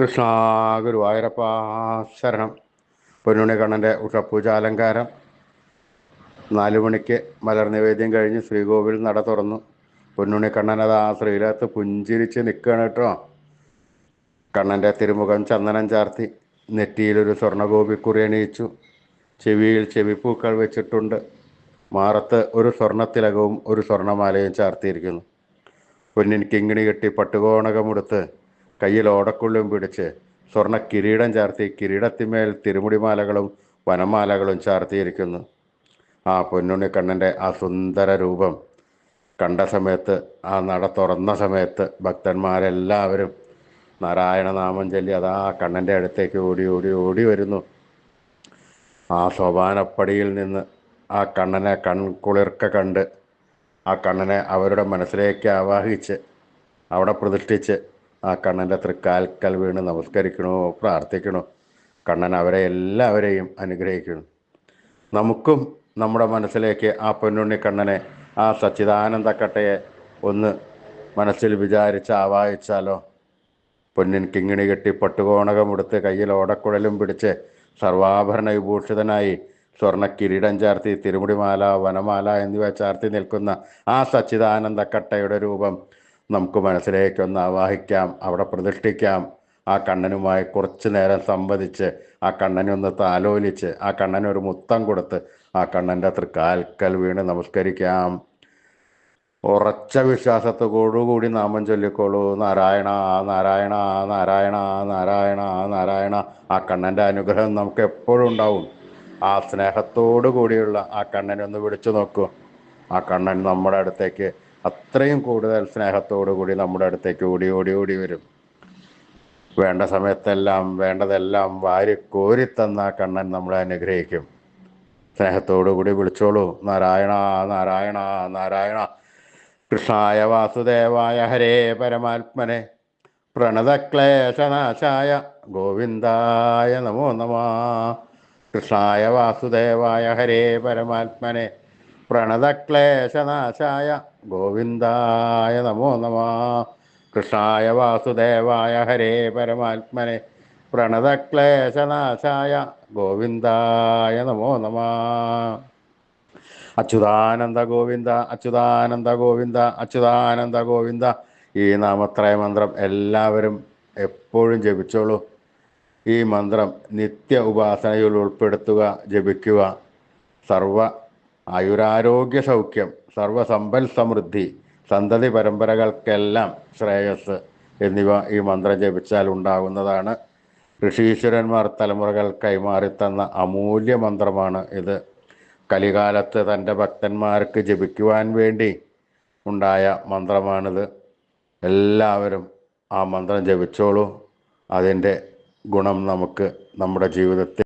കൃഷ്ണ ഗുരുവായൂരപ്പ ശരണം. പൊന്നുണ്ണി കണ്ണന്റെ ഉഷപൂജാലങ്കാരം. നാലു മണിക്ക് മലർ നിവേദ്യം കഴിഞ്ഞ് ശ്രീകോവിൽ നട തുറന്നു. പൊന്നുണ്ണി കണ്ണനത് ആ ശ്രീലത്ത് പുഞ്ചിരിച്ച് നിൽക്കുകയാണ് കേട്ടോ. കണ്ണന്റെ തിരുമുഖം ചന്ദനം ചാർത്തി നെറ്റിയിലൊരു സ്വർണഗോപിക്കുറി അണിയിച്ചു. ചെവിയിൽ ചെവിപ്പൂക്കൾ വെച്ചിട്ടുണ്ട്. മാറത്ത് ഒരു സ്വർണത്തിലകവും ഒരു സ്വർണമാലയും ചാർത്തിയിരിക്കുന്നു. പൊന്നിൻ കിങ്ങിണി കെട്ടി പട്ടുകോണകമുടുത്ത് കയ്യിൽ ഓടക്കുള്ളും പിടിച്ച് സ്വർണ കിരീടം ചാർത്തി കിരീടത്തിന്മേൽ തിരുമുടിമാലകളും വനമാലകളും ചാർത്തിയിരിക്കുന്നു. ആ പൊന്നുണ്ണി കണ്ണന്റെ ആ സുന്ദര രൂപം കണ്ട സമയത്ത് ആ നട തുറന്ന സമയത്ത് ഭക്തന്മാരെല്ലാവരും നാരായണ നാമം ചൊല്ലി അതാ കണ്ണന്റെ അടുത്തേക്ക് ഓടി ഓടി ഓടി വരുന്നു. ആ സോപാനപ്പടിയിൽ നിന്ന് ആ കണ്ണനെ കൺകുളിർക്ക കണ്ട് ആ കണ്ണനെ അവരുടെ മനസ്സിലേക്ക് ആവാഹിച്ച് അവിടെ പ്രതിഷ്ഠിച്ച് ആ കണ്ണന്റെ തൃക്കാൽക്കൽ വീണ് നമസ്കരിക്കണോ പ്രാർത്ഥിക്കണോ? കണ്ണൻ അവരെ എല്ലാവരെയും അനുഗ്രഹിക്കുന്നു. നമുക്കും നമ്മുടെ മനസ്സിലേക്ക് ആ പൊന്നുണ്ണി കണ്ണനെ ആ സച്ചിദാനന്ദ കട്ടയെ ഒന്ന് മനസ്സിൽ വിചാരിച്ച് ആവാഹിച്ചാലോ? പൊന്നിൻ കിങ്ങിണി കെട്ടി പട്ടുകോണകമെടുത്ത് കയ്യിൽ ഓടക്കുഴലും പിടിച്ച് സർവാഭരണ വിഭൂഷിതനായി സ്വർണ കിരീടം ചാർത്തി തിരുമുടിമാല വനമാല എന്നിവ ചാർത്തി നിൽക്കുന്ന ആ സച്ചിദാനന്ദ കട്ടയുടെ രൂപം നമുക്ക് മനസ്സിലേക്കൊന്ന് ആവാഹിക്കാം അവിടെ പ്രതിഷ്ഠിക്കാം. ആ കണ്ണനുമായി കുറച്ചു നേരം സംവദിച്ച് ആ കണ്ണനെ ഒന്ന് താലോലിച്ച് ആ കണ്ണനൊരു മുത്തം കൊടുത്ത് ആ കണ്ണന്റെ തൃക്കാൽക്കൽ വീണ് നമസ്കരിക്കാം. ഉറച്ച വിശ്വാസത്തോടുകൂടി നാമം ചൊല്ലിക്കോളൂ. നാരായണ നാരായണ നാരായണ നാരായണ നാരായണ. ആ കണ്ണന്റെ അനുഗ്രഹം നമുക്ക് എപ്പോഴും ഉണ്ടാവും. ആ സ്നേഹത്തോടു കൂടിയുള്ള ആ കണ്ണനെ ഒന്ന് വിളിച്ചു നോക്കൂ. ആ കണ്ണൻ നമ്മുടെ അടുത്തേക്ക് അത്രയും കൂടുതൽ സ്നേഹത്തോടു കൂടി നമ്മുടെ അടുത്തേക്ക് ഓടി ഓടി ഓടി വരും. വേണ്ട സമയത്തെല്ലാം വേണ്ടതെല്ലാം വാരി കോരിത്തന്ന തന്ന കണ്ണൻ നമ്മളെ അനുഗ്രഹിക്കും. സ്നേഹത്തോടു കൂടി വിളിച്ചോളൂ. നാരായണ നാരായണ നാരായണ. കൃഷ്ണായ വാസുദേവായ ഹരേ പരമാത്മനെ. പ്രണതക്ലേശനാശായ ഗോവിന്ദായ നമോ നമ. കൃഷ്ണായ വാസുദേവായ ഹരേ പരമാത്മനെ. പ്രണതക്ലേശനാശായ ഗോവിന്ദായ നമോ നമ. കൃഷ്ണായ വാസുദേവായ ഹരേ പരമാത്മനെ. പ്രണതക്ലേശനാശായ ഗോവിന്ദായ നമോ നമ. അച്യുതാനന്ദ ഗോവിന്ദ അച്യുതാനന്ദ ഗോവിന്ദ അച്യുതാനന്ദ ഗോവിന്ദ. ഈ നാമത്രയ മന്ത്രം എല്ലാവരും എപ്പോഴും ജപിച്ചോളൂ. ഈ മന്ത്രം നിത്യ ഉപാസനയിൽ ഉൾപ്പെടുത്തുക ജപിക്കുക. സർവ ആയുരാരോഗ്യ സൗഖ്യം. സർവ സമ്പൽ സമൃദ്ധി സന്തതി പരമ്പരകൾക്കെല്ലാം ശ്രേയസ് എന്നിവ ഈ മന്ത്രം ജപിച്ചാൽ ഉണ്ടാകുന്നതാണ്. ഋഷീശ്വരന്മാർ തലമുറകൾ കൈമാറിത്തന്ന അമൂല്യ മന്ത്രമാണ് ഇത്. കലികാലത്ത് തന്റെ ഭക്തന്മാർക്ക് ജപിക്കുവാൻ വേണ്ടി ഉണ്ടായ മന്ത്രമാണിത്. എല്ലാവരും ആ മന്ത്രം ജപിച്ചോളൂ. അതിന്റെ ഗുണം നമുക്ക് നമ്മുടെ ജീവിതത്തിൽ